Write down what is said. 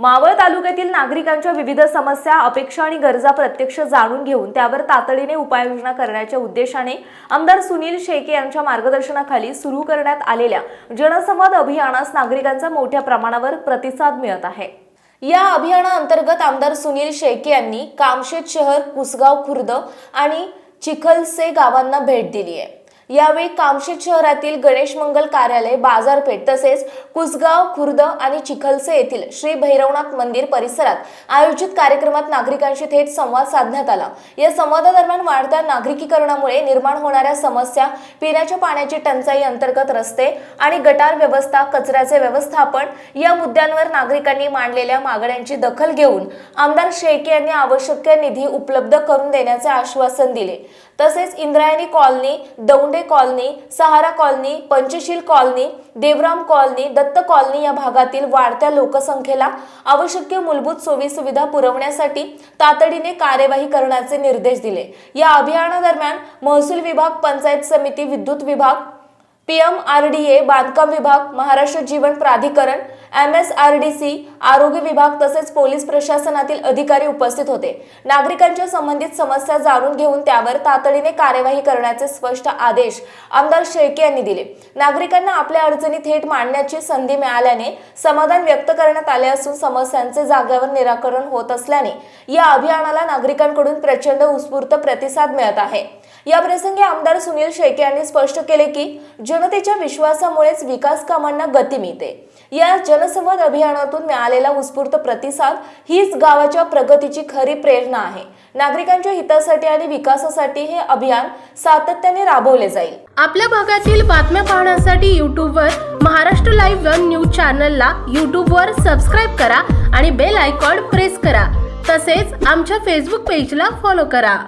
मावळ तालुक्यातील नागरिकांच्या विविध समस्या अपेक्षा आणि गरजा प्रत्यक्ष जाणून घेऊन त्यावर तातडीने उपाययोजना करण्याच्या उद्देशाने आमदार सुनील शेके यांच्या मार्गदर्शनाखाली सुरू करण्यात आलेल्या जनसंवाद अभियानास नागरिकांचा मोठ्या प्रमाणावर प्रतिसाद मिळत आहे. या अभियानाअंतर्गत आमदार सुनील शेके यांनी कामशेत शहर कुसगाव खुर्द आणि चिखलसे गावांना भेट दिली आहे. यावेळी कामशेत शहरातील गणेश मंगल कार्यालय बाजारपेठ तसेच कुसगाव खुर्द आणि चिखलसे येथील श्री भैरवनाथ मंदिर परिसरात आयोजित कार्यक्रमात नागरिकांशी थेट संवाद साधण्यात आला. या संवादादरम्यान वाढत्या नागरिकीकरणामुळे निर्माण होणाऱ्या समस्या पिण्याच्या पाण्याची टंचाई अंतर्गत रस्ते आणि गटार व्यवस्था कचऱ्याचे व्यवस्थापन या मुद्द्यांवर नागरिकांनी मांडलेल्या मागण्यांची दखल घेऊन आमदार शेळके यांनी आवश्यक निधी उपलब्ध करून देण्याचे आश्वासन दिले. तसेच Indrayani colony Daunde colony Sahara colony Panchsheel colony Devram colony Datta colony या भागातील वाढत्या लोकसंख्येला आवश्यक मूलभूत सोयी सुविधा पुरवण्यासाठी तातडीने कार्यवाही करण्याचे निर्देश दिले. या अभियानादरम्यान महसूल विभाग पंचायत समिती विद्युत विभाग पीएमआरडीए आर डी ए बांधकाम विभाग Maharashtra Jeevan Pradhikaran M S R D C आरोग्य विभाग तसेच पोलीस प्रशासनातील अधिकारी उपस्थित होते. नागरिकांच्या संबंधित समस्या जाणून घेऊन त्यावर तातडीने कार्यवाही करण्याचे स्पष्ट आदेश आमदार शेळके यांनी दिले. नागरिकांना आपल्या अडचणी थेट मांडण्याची संधी मिळाल्याने समाधान व्यक्त करण्यात आले असून समस्यांचे जाग्यावर निराकरण होत असल्याने या अभियानाला नागरिकांकडून प्रचंड उत्स्फूर्त प्रतिसाद मिळत आहे. या प्रसंगी आमदार सुनील शेळके यांनी स्पष्ट केले की जे जनतेच्या विश्वासामुळेच विकास कामांना गती मिळते. या जनसंवाद अभियानातून मिळालेला उत्स्फूर्त प्रतिसाद हीच गावाच्या प्रगतीची खरी प्रेरणा आहे. नागरिकांच्या हितासाठी आणि विकासासाठी हे अभियान सातत्याने राबवले जाईल. आपल्या भागातील बातम्या पाहण्यासाठी यूट्यूबवर महाराष्ट्र लाईव्ह वन न्यूज चॅनलला यूट्यूबवर सबस्क्राईब करा आणि बेल आयकॉन प्रेस करा. तसेच आमच्या फेसबुक पेजला फॉलो करा.